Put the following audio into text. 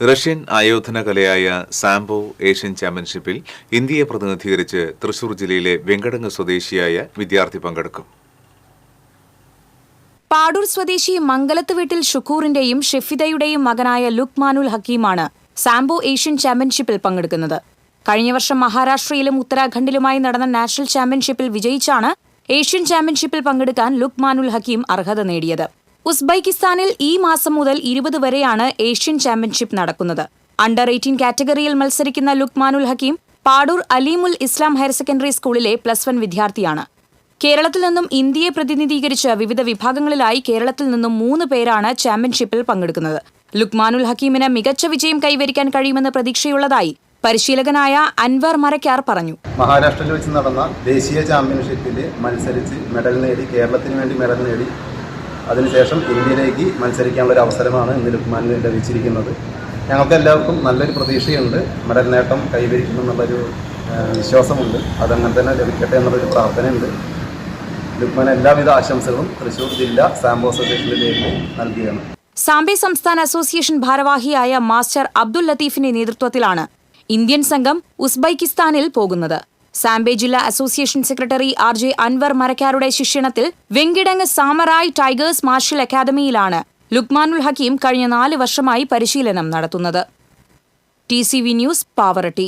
Russian ആയോധന കലയായ sambo Asian ചാമ്പ്യൻഷിപ്പിൽ ഇന്ത്യയെ പ്രതിനിധീകരിച്ച് തൃശൂർ ജില്ലയിലെ വെങ്കടങ്ങ് സ്വദേശിയായ വിദ്യാർത്ഥി പങ്കെടുക്കും. പാടൂർ സ്വദേശി മംഗലത്ത് വീട്ടിൽ ഷുക്കൂറിന്റെയും ഷെഫിദയുടെയും മകനായ ലുക്മാനുൽ ഹക്കീമാണ് സാംബോ ഏഷ്യൻ ചാമ്പ്യൻഷിപ്പിൽ പങ്കെടുക്കുന്നത്. കഴിഞ്ഞ വർഷം മഹാരാഷ്ട്രയിലും ഉത്തരാഖണ്ഡിലുമായി നടന്ന നാഷണൽ ചാമ്പ്യൻഷിപ്പിൽ വിജയിച്ചാണ് ഏഷ്യൻ ചാമ്പ്യൻഷിപ്പിൽ പങ്കെടുക്കാൻ ലുക്മാനുൽ ഹക്കീം അർഹത നേടിയത്. ഉസ്ബെക്കിസ്ഥാനിൽ ഈ മാസം മുതൽ ഇരുപത് വരെയാണ് ഏഷ്യൻ ചാമ്പ്യൻഷിപ്പ് നടക്കുന്നത്. അണ്ടർ എയ്റ്റീൻ കാറ്റഗറിയിൽ മത്സരിക്കുന്ന ലുക്മാനുൽ ഹക്കീം പാടൂർ അലീമുൽ ഇസ്ലാം ഹയർ സെക്കൻഡറി സ്കൂളിലെ പ്ലസ് വൺ വിദ്യാർത്ഥിയാണ്. കേരളത്തിൽ നിന്നും ഇന്ത്യയെ പ്രതിനിധീകരിച്ച് വിവിധ വിഭാഗങ്ങളിലായി കേരളത്തിൽ നിന്നും മൂന്ന് പേരാണ് ചാമ്പ്യൻഷിപ്പിൽ പങ്കെടുക്കുന്നത്. ലുക്മാനുൽ ഹക്കീമിന് മികച്ച വിജയം കൈവരിക്കാൻ കഴിയുമെന്ന പ്രതീക്ഷയുള്ളതായി പരിശീലകനായ അൻവർ മരക്കാർ പറഞ്ഞു. മഹാരാഷ്ട്രയിൽ വെച്ച് നടന്ന ദേശീയ ചാമ്പ്യൻഷിപ്പിൽ മത്സരിച്ച് മെഡൽ നേടി കേരളത്തിന് വേണ്ടി മെഡൽ നേടി അതിനുശേഷം ഇന്ത്യയിലേക്ക് മത്സരിക്കാനുള്ള ഒരു അവസരമാണ് ഇന്ന് ലുക്മാനിന് ലഭിച്ചിരിക്കുന്നത്. ഞങ്ങൾക്ക് എല്ലാവർക്കും നല്ലൊരു പ്രതീക്ഷയുണ്ട്. മെഡൽ നേട്ടം കൈവരിക്കുമെന്നുള്ളൊരു വിശ്വാസമുണ്ട്. അതങ്ങനെ തന്നെ ലഭിക്കട്ടെ എന്നുള്ളൊരു പ്രാർത്ഥനയുണ്ട്. ലുക്മാൻ എല്ലാവിധ ആശംസകളും തൃശ്ശൂർ ജില്ലാ സാംബോ അസോസിയേഷനിലേക്ക് നൽകുകയാണ്. സാംബെ സംസ്ഥാന അസോസിയേഷൻ ഭാരവാഹിയായ മാസ്റ്റർ അബ്ദുൽ ലത്തീഫിന്റെ നേതൃത്വത്തിലാണ് ഇന്ത്യൻ സംഘം ഉസ്ബെക്കിസ്ഥാനിൽ പോകുന്നത്. സാംബെ ജില്ലാ association secretary R J Anwar മരക്കാരുടെ ശിക്ഷണത്തിൽ വെങ്കിടങ് സാമറായ് ടൈഗേഴ്സ് മാർഷൽ അക്കാദമിയിലാണ് ലുക്മാനുൽ ഹക്കീം കഴിഞ്ഞ നാല് വർഷമായി പരിശീലനം നടത്തുന്നത്. T C V news Pavaratty.